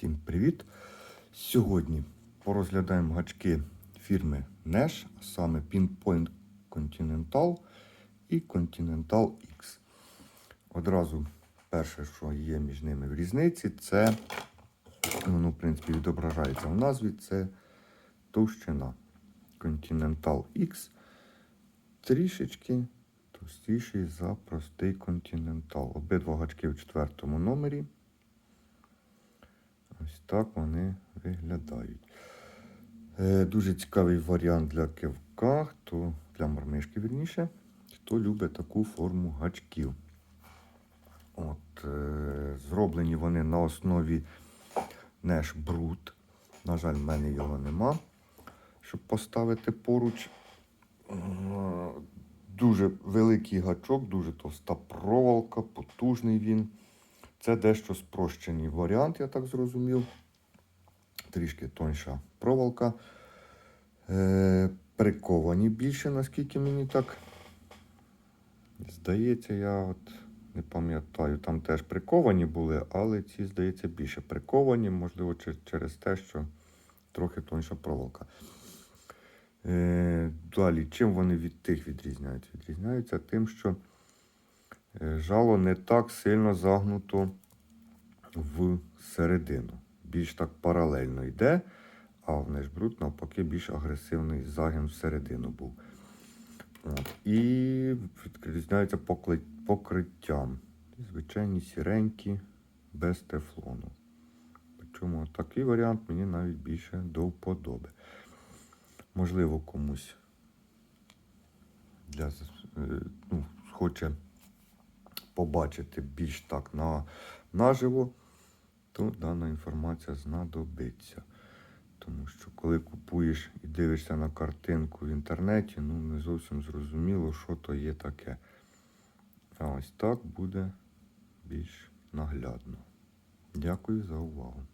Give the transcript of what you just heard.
Всім привіт! Сьогодні порозглядаємо гачки фірми Nash, а саме Pinpoint Continental і Continental X. Одразу перше, що є між ними в різниці, це, воно, в принципі, відображається в назві, це товщина. Continental X трішечки товстіший за простий Continental. Обидва гачки в четвертому номері. Ось так вони виглядають. Е, дуже цікавий варіант для кивка, хто для мармишки вірніше, хто любить таку форму гачків. От, е, зроблені вони на основі Nash Brut. На жаль, в мене його нема, щоб поставити поруч. Дуже великий гачок, дуже товста проволока, потужний він. Це дещо спрощений варіант, я так зрозумів. Трішки тонша проволока. Е, приковані більше, наскільки мені так. Здається, я от не пам'ятаю, там теж приковані були, але ці, здається, більше приковані, можливо, через те, що трохи тонша проволока. Е, далі, чим вони від тих відрізняються? Відрізняються тим, що жало не так сильно загнуто в середину. Більш так паралельно йде, а в Нешбрут навпаки більш агресивний загін всередину був. І відрізняються покли- покриттям. Звичайні сіренькі, без тефлону. Причому такий варіант мені навіть більше до вподоби. Можливо, комусь для, е, ну, хоче побачити більш так на, наживо, то дана інформація знадобиться. Тому що коли купуєш і дивишся на картинку в інтернеті, ну не зовсім зрозуміло, що то є таке. А ось так буде більш наглядно. Дякую за увагу.